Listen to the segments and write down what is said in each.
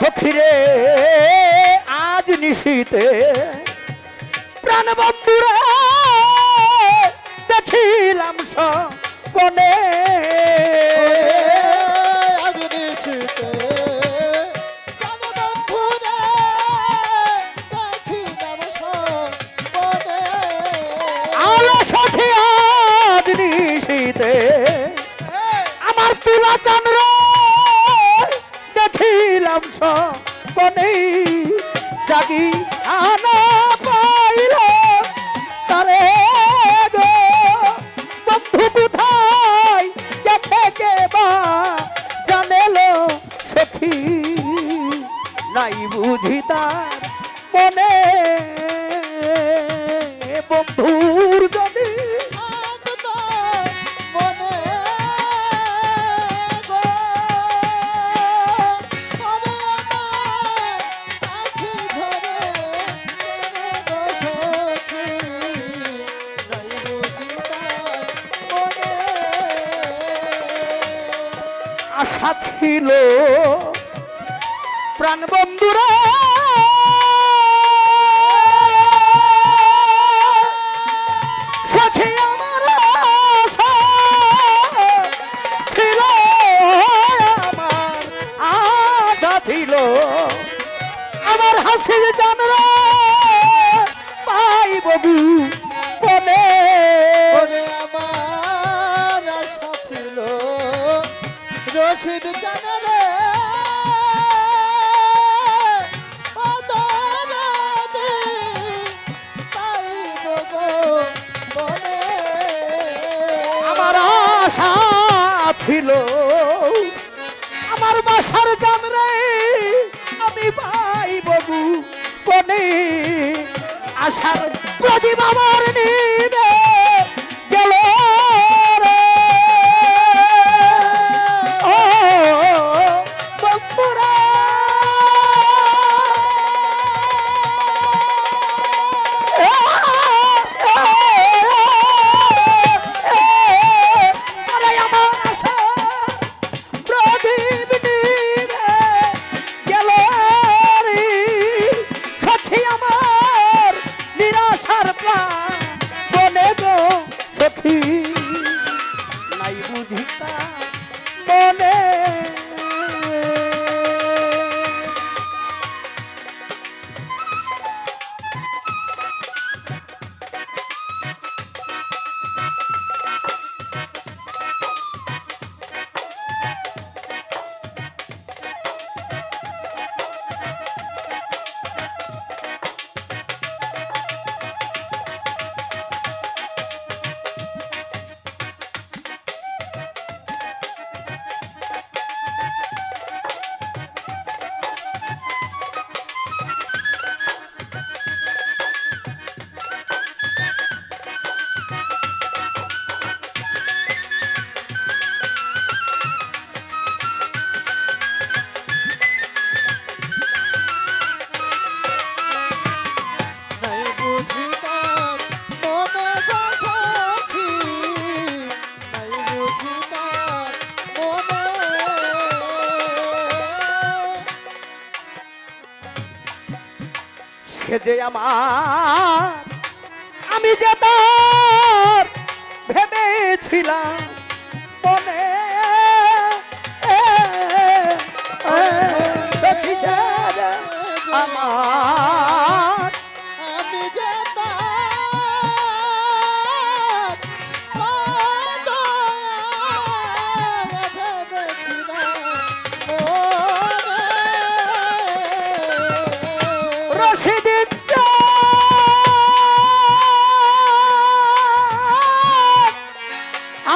সখীরে আজ নিশীতে প্রাণ বন্ধুরা দেখিলাম সখী আজ নিশীতে আমার তুলা চন্দ্র দেখিলাম সপনে জাগি আনা আশা ছিল। প্রাণ বন্ধুরা আমার হাসির জানরা পাই ববু আশার প্রদীপ আমার নিবে। সখী যে আমার আমি যে তার ভেবেছিলাম মনে আমার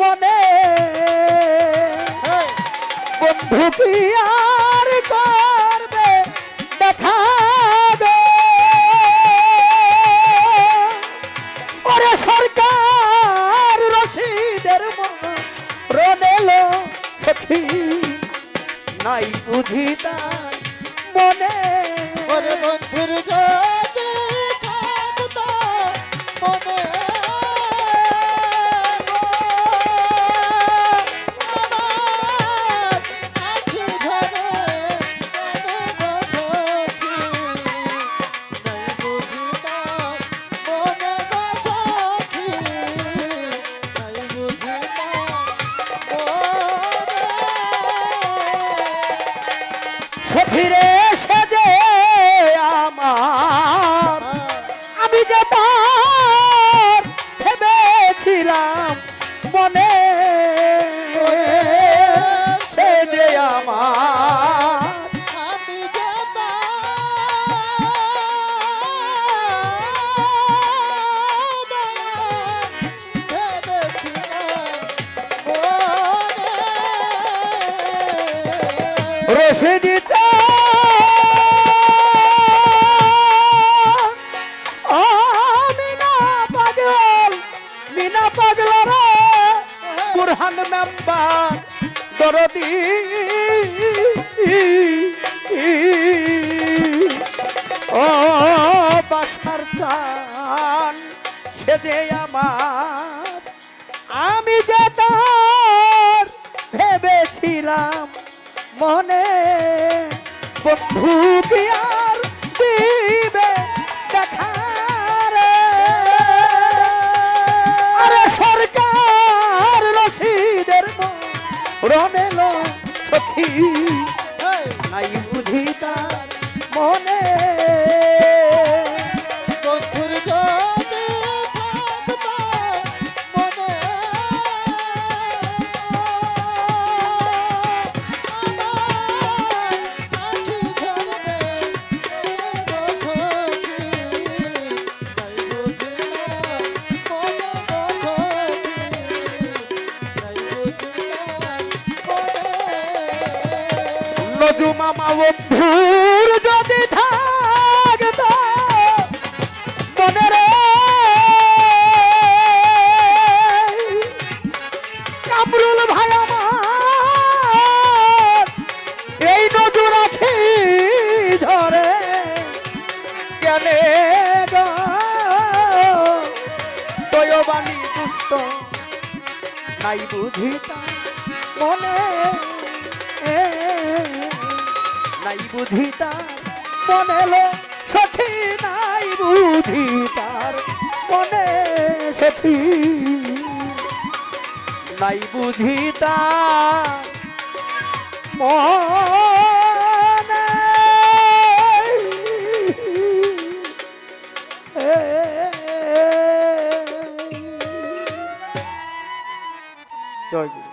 মনে বন্ধু আর করবে? দেখা দে। ওরে সরকার রশিদের রনেল সখী। নাই বুঝি তার মনে। ওরে বন্ধুর পাগল রে। বুরহান মেম্বার দরদি। ও বাসার চান সে আমার মনে বন্ধু আর দিবে? আরে সরকার রশিদের রনেল সখী। নাই বুঝি তার মনে। নজু মামা বন্ধুর যদি থাকত, মনে রে। কামরুল ভাই আমার, এই নজু রাখি ধরে, কেনে দয়বানি দুষ্ট, নাই বুঝিতা মনে। নাই বুঝিতার মনে লো সখী নাই বুঝিতার মনে সখী নাই বুঝিতার মনে জয়